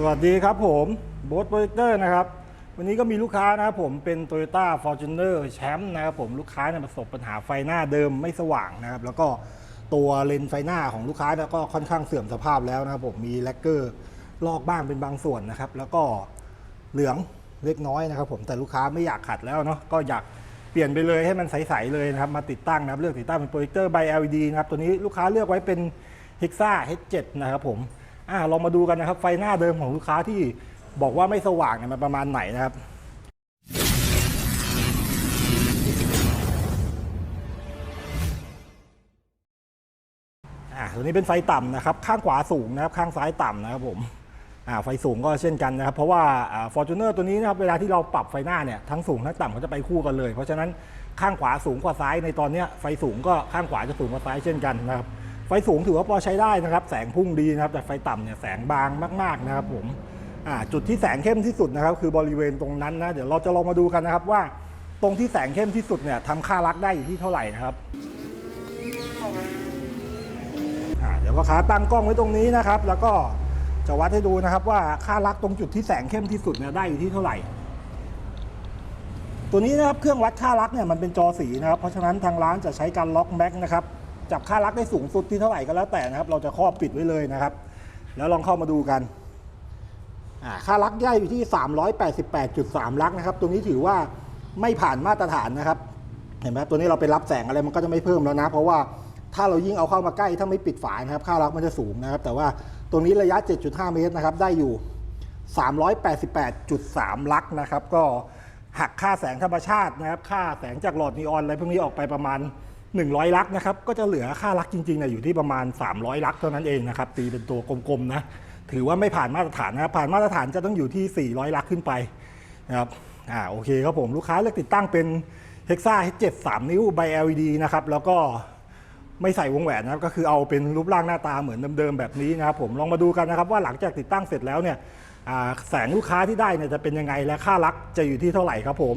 สวัสดีครับผมโบ๊ทโปรเจคเตอร์นะครับ วันนี้ก็มีลูกค้านะครับผมเป็น Toyota Fortuner แชมป์นะครับผมลูกค้าเนี่ยประสบปัญหาไฟหน้าเดิมไม่สว่างนะครับ แล้วก็ตัวเลนส์ไฟหน้าของลูกค้าเนี่ยก็ค่อนข้างเสื่อมสภาพแล้วนะครับผมมีแลกเกอร์ลอกบ้างเป็นบางส่วนนะครับ แล้วก็เหลืองเล็กน้อยนะครับ ผมแต่ลูกค้าไม่อยากขัดแล้วเนาะก็อยากเปลี่ยนไปเลยให้มันใสๆเลยนะครับมาติดตั้งนะครับเลือกติดตั้งเป็นโปรเจคเตอร์ by LED นะครับตัวนี้ลูกค้าเลือกไว้เป็น Hexa H7 นะครับผม อ่าลองมาดูกันนะครับ ไฟหน้าเดิมของลูกค้าที่บอกว่าไม่สว่างเนี่ยมันประมาณไหนนะครับอ่าตัวนี้เป็นไฟต่ำนะครับ ข้างขวาสูงนะครับ ข้างซ้ายต่ำนะครับผมอ่าไฟสูงก็เช่นกันนะครับ เพราะว่าอ่าฟอร์จูเนอร์ตัวนี้นะครับเวลาที่เราปรับไฟหน้าเนี่ยทั้งสูงทั้งต่ำเขาจะไปคู่กันเลย เพราะฉะนั้นข้างขวาสูงกว่าซ้ายในตอนนี้ไฟสูงก็ข้างขวาจะสูงกว่าซ้ายเช่นกันนะครับ ไฟสูงถือว่าพอใช้ได้นะครับ แสงพุ่งดีนะครับ แต่ไฟต่ำเนี่ยแสงบางมาก ๆนะครับผมจุดที่แสงเข้มที่สุดนะครับ คือบริเวณตรงนั้นนะเดี๋ยวเราจะลองมาดูกันนะครับว่า ตรงที่แสงเข้มที่สุดเนี่ยทำค่ารักได้อยู่ที่เท่าไหร่นะครับเดี๋ยวพ่อค้าตั้งกล้องไว้ตรงนี้นะครับ แล้วก็จะวัดให้ดูนะครับ ว่าค่ารักตรงจุดที่แสงเข้มที่สุดเนี่ยได้อยู่ที่เท่าไหร่ ตัวนี้นะครับเครื่องวัดค่ารักเนี่ยมันเป็นจอสีนะครับ เพราะฉะนั้นทางร้านจะใช้การล็อกแม็กนะครับ จับค่ารักได้สูงสุดที่เท่าไหร่ก็แล้วแต่นะครับ เราจะครอบปิดไว้เลยนะครับ แล้วลองเข้ามาดูกันค่ารักได้อยู่ที่ 388.3 ลักนะครับ ตรงนี้ถือว่าไม่ผ่านมาตรฐานนะครับ เห็นไหมตัวนี้เราไปรับแสงอะไรมันก็จะไม่เพิ่มแล้วนะ เพราะว่าถ้าเรายิ่งเอาเข้ามาใกล้ถ้าไม่ปิดฝานะครับ ค่ารักมันจะสูงนะครับ แต่ว่าตรงนี้ระยะ 7.5 เมตรนะครับ ได้อยู่ 388.3 ลักนะครับ ก็หักค่าแสงธรรมชาตินะครับ ค่าแสงจากหลอดนีออนอะไรพวกนี้ออกไปประมาณ 100 ลักนะครับก็จะเหลือค่าลักจริงๆเนี่ยอยู่ที่ประมาณ 300 ลักเท่านั้นเองนะครับตีเป็นตัวกลมๆนะถือว่าไม่ผ่านมาตรฐานนะครับผ่านมาตรฐานจะต้องอยู่ที่ 400 ลักขึ้นไปนะครับอ่าโอเคครับผมลูกค้าเลือกติดตั้งเป็น Hexa H7 3 นิ้ว by LED นะครับแล้วก็ไม่ใส่วงแหวนนะครับก็คือเอาเป็นรูปร่างหน้าตาเหมือนเดิมๆแบบนี้นะครับผมลองมาดูกันนะครับว่าหลังจากติดตั้งเสร็จแล้วเนี่ยแสงลูกค้าที่ได้เนี่ยจะเป็นยังไงและค่าลักจะอยู่ที่เท่าไหร่ครับผม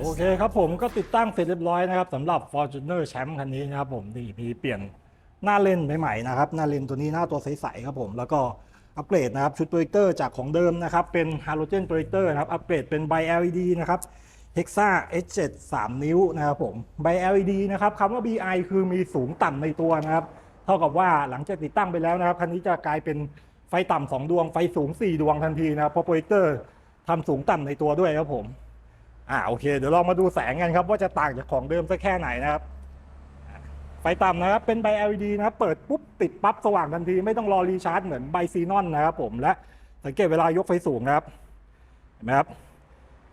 โอเคครับผมก็ติดตั้งเสร็จเรียบร้อยนะครับสำหรับ Fortuner แชมป์คันนี้นะครับผมนี่มีเปลี่ยนหน้าเลนใหม่ๆนะครับหน้าเลนตัวนี้หน้าตัวใสๆครับผมแล้วก็อัปเกรดนะครับชุดโปรเจคเตอร์จากของเดิมนะครับเป็นฮาโลเจนโปรเจคเตอร์นะครับอัปเกรดเป็น by LED นะครับ Hexa H7 3 นิ้วนะครับผม by LED นะครับคำว่า BI คือมีสูงต่ำในตัวนะครับเท่ากับว่าหลังจากติดตั้งไปแล้วนะครับคันนี้จะกลายเป็นไฟต่ำสองดวงไฟสูง 4 ดวงทันทีนะครับเพราะโปรเจคเตอร์ทำสูงต่ำในตัวด้วยครับผม อ่าโอเค เดี๋ยวลองมาดูแสงกันครับ ว่าจะต่างจากของเดิมสักแค่ไหนนะครับ ไฟต่ำนะครับ เป็นใบ LED นะครับ เปิดปุ๊บติดปั๊บสว่างทันที ไม่ต้องรอรีชาร์จเหมือนใบซีนอนนะครับผม และสังเกตเวลายกไฟสูงนะครับ เห็นไหมครับ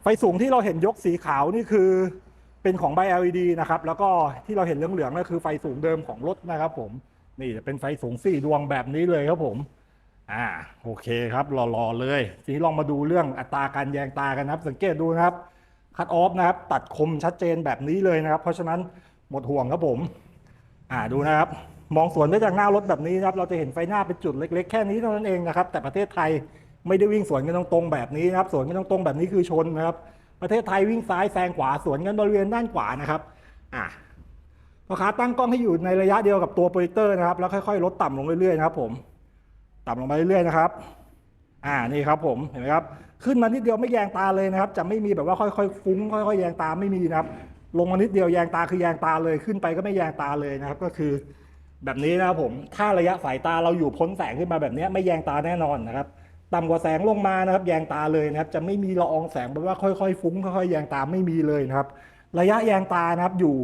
ไฟสูงที่เราเห็นยกสีขาวนี่คือเป็นของใบ LED นะครับ แล้วก็ที่เราเห็นเหลืองๆนั่นคือไฟสูงเดิมของรถนะครับ ผม นี่จะเป็นไฟสูงสี่ดวงแบบนี้เลยครับผม อ่า โอเคครับ รอๆเลย ทีนี้ลองมาดูเรื่องอัตราการแยงตากันนะครับ สังเกตดูนะครับ คัตออฟนะครับ ตัดคมชัดเจนแบบนี้เลยนะครับ เพราะฉะนั้นหมดห่วงครับผม อ่าดูนะครับ มองสวนได้จากหน้ารถแบบนี้นะครับ เราจะเห็นไฟหน้าเป็นจุดเล็ก ๆ แค่นี้เท่านั้นเองนะครับ แต่ประเทศไทยไม่ได้วิ่งสวนกันตรงๆแบบนี้นะครับ สวนกันตรงๆแบบนี้คือชนนะครับ ประเทศไทยวิ่งซ้ายแซงขวาสวนกันบริเวณด้านขวานะครับ อ่าพ่อค้าตั้งกล้องให้อยู่ในระยะเดียวกับตัวโปรเจคเตอร์นะครับ แล้วค่อยๆ ลดต่ำลงเรื่อยๆนะครับผม ต่ำลงไปเรื่อยๆนะครับ อ่านี่ครับผมเห็นไหมครับขึ้นมานิดเดียวไม่แยงตาเลยนะครับ จะไม่มีแบบว่าค่อยๆฟุ้งค่อยๆแยงตาไม่มีนะครับ ลงมานิดเดียวแยงตาคือแยงตาเลยขึ้นไปก็ไม่แยงตาเลยนะครับ ก็คือแบบนี้นะครับผมถ้าระยะสายตาเราอยู่พ้นแสงขึ้นมาแบบนี้ไม่แยงตาแน่นอนนะครับต่ำกว่าแสงลงมานะครับ แยงตาเลยนะครับ จะไม่มีละอองแสงแบบว่าค่อยๆฟุ้งค่อยๆแยงตาไม่มีเลยนะครับ ระยะแยงตานะครับอยู่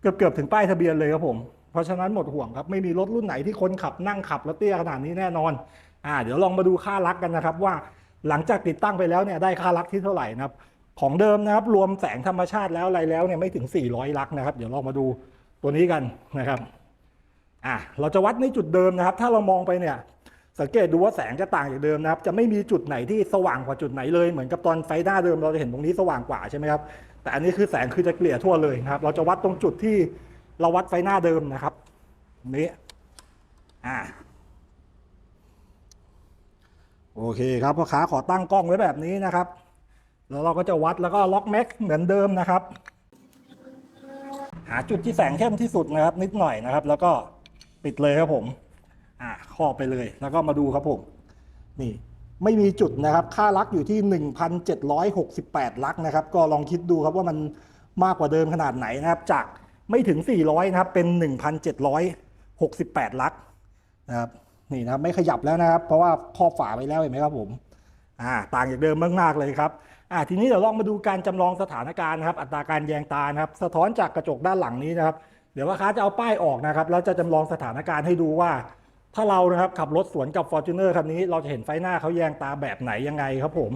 เกือบเกือบๆถึงป้ายทะเบียนเลยครับผมเพราะฉะนั้นหมดห่วงครับไม่มีรถรุ่นไหนที่คนขับนั่งขับแล้วเตี้ยขนาดนี้แน่นอน อ่าเดี๋ยวลองมาดูค่ารักกันนะครับว่าหลังจากติดตั้งไปแล้วเนี่ยได้ค่ารักที่เท่าไหร่นะครับของเดิมนะครับรวมแสงธรรมชาติแล้วอะไรแล้วเนี่ยไม่ถึง 400 ลักนะครับ เดี๋ยวเรามาดูตัวนี้กันนะครับอะเราจะวัดในจุดเดิมนะครับ ถ้าเรามองไปเนี่ย สังเกตดูว่าแสงจะต่างจากเดิมนะครับ จะไม่มีจุดไหนที่สว่างกว่าจุดไหนเลยเหมือนกับตอนไฟหน้าเดิมเราจะเห็นตรงนี้สว่างกว่าใช่ไหมครับแต่อันนี้คือแสงคือจะเกลี่ยทั่วเลยนะครับ เราจะวัดตรงจุดที่เราวัดไฟหน้าเดิมนะครับนี้อ่า โอเคครับพ่อค้าขอตั้งกล้องไว้แบบนี้นะครับ แล้วเราก็จะวัดแล้วก็ล็อกแม็กเหมือนเดิมนะครับ หาจุดที่แสงเข้มที่สุดนะครับ นิดหน่อยนะครับ แล้วก็ปิดเลยครับผม อ่าครอบไปเลยแล้วก็มาดูครับผม นี่ไม่มีจุดนะครับ ค่าลักอยู่ที่ 1,768 ลักนะครับ ก็ลองคิดดูครับว่ามันมากกว่าเดิมขนาดไหนนะครับ จากไม่ถึง 400 นะครับ เป็น 1,768 ลักนะครับ นี่นะครับไม่ขยับแล้วนะครับ เพราะว่าครอบฝาไปแล้วเห็นไหมครับผมอ่าต่างจากเดิมมากๆเลยครับอ่าทีนี้เดี๋ยวลองมาดูการจำลองสถานการณ์นะครับ อัตราการแยงตานะครับ สะท้อนจากกระจกด้านหลังนี้นะครับ เดี๋ยวว่าค้าจะเอาป้ายออกนะครับแล้วจะจำลองสถานการณ์ให้ดูว่า ถ้าเรานะครับขับรถสวนกับ f o r t u n e r คันนี้เราจะเห็นไฟหน้าเขาแยงตาแบบไหนยังไงครับผม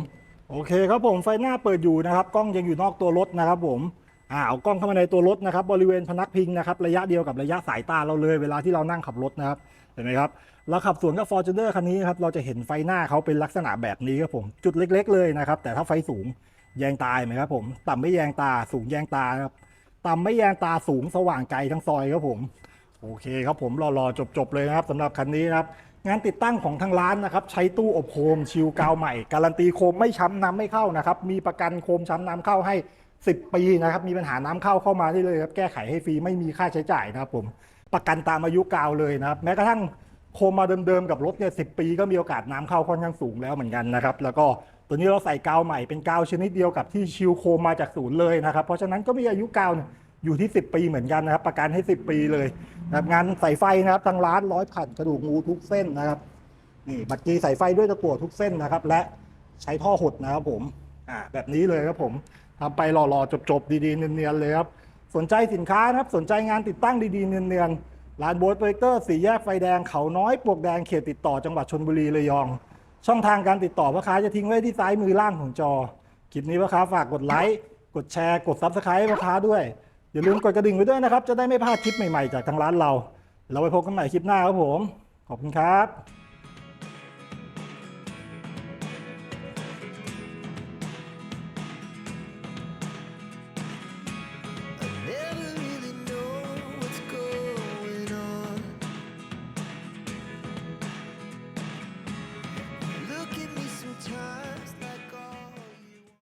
โอเคครับผมไฟหน้าเปิดอยู่นะครับ กล้องยังอยู่นอกตัวรถนะครับผม อ่าเอากล้องเข้ามาในตัวรถนะครับ บริเวณพนักพิงนะครับระยะเดียวกับระยะสายตาเราเลยเวลาที่เรานั่งขับรถนะครับเห็นไหมครับเราขับสวนกับ f o r t u n e r คันนี้ครับเราจะเห็นไฟหน้าเขาเป็นลักษณะแบบนี้ครับผมจุดเล็ก ๆ เลยนะครับ แต่ถ้าไฟสูงแยงตาเห็นไหมครับผมต่ำไม่แยงตาสูงแยงตาครับต่ำไม่แยงตาสูงสว่างไกลทั้งซอยครับผม โอเคครับผมรอๆจบๆเลยนะครับสำหรับคันนี้นะครับงานติดตั้งของทางร้านนะครับ ใช้ตู้อบโคมชิลกาวใหม่ การันตีโคมไม่ช้ำน้ำไม่เข้านะครับ มีประกันโคมช้ำน้ำเข้าให้ 10 ปีนะครับ มีปัญหาน้ำเข้าเข้ามาได้เลยครับ แก้ไขให้ฟรีไม่มีค่าใช้จ่ายนะครับผมประกันตามอายุกาวเลยนะครับ แม้กระทั่งโคมมาเดิมๆกับรถเนี่ยสิปีก็มีโอกาสน้ำเข้าค่อนข้างสูงแล้วเหมือนกันนะครับ แล้วก็ตัวนี้เราใส่กาวใหม่เป็นกาวชนิดเดียวกับที่ชิลโคมมาจากศูนย์เลยนะครับ เพราะฉะนั้นก็มีอายุกาวอยู่ที่ 10 ปีเหมือนกันนะครับ ประกันให้ 10 ปีเลยนะครับงานใส่ไฟนะครับทางร้านร้อยผ่านกระดูกงูทุกเส้นนะครับนี่บัตรกีใส่ไฟด้วยตะกั่วทุกเส้นนะครับ และใช้ท่อหดนะครับผม อ่าแบบนี้เลยครับผมทำไปหล่อๆจบๆดีๆเนียนๆเลยครับสนใจสินค้านะครับสนใจงานติดตั้งดีๆเนียนๆร้านโบสโปรเจคเตอร์สี่แยกไฟแดงเขาน้อยปลวกแดงเขตติดต่อจังหวัดชนบุรีระยอง ช่องทางการติดต่อพ่อค้าจะทิ้งไว้ที่ซ้ายมือล่างของจอคลิปนี้พ่อค้าฝากกดไลค์กดแชร์กดซับสไครต์พ่อค้าด้วย อย่าลืมกดกระดิ่งไว้ด้วยนะครับ จะได้ไม่พลาดคลิปใหม่ๆจากทางร้านเรา เราไปพบกันใหม่คลิปหน้าครับผม ขอบคุณครับ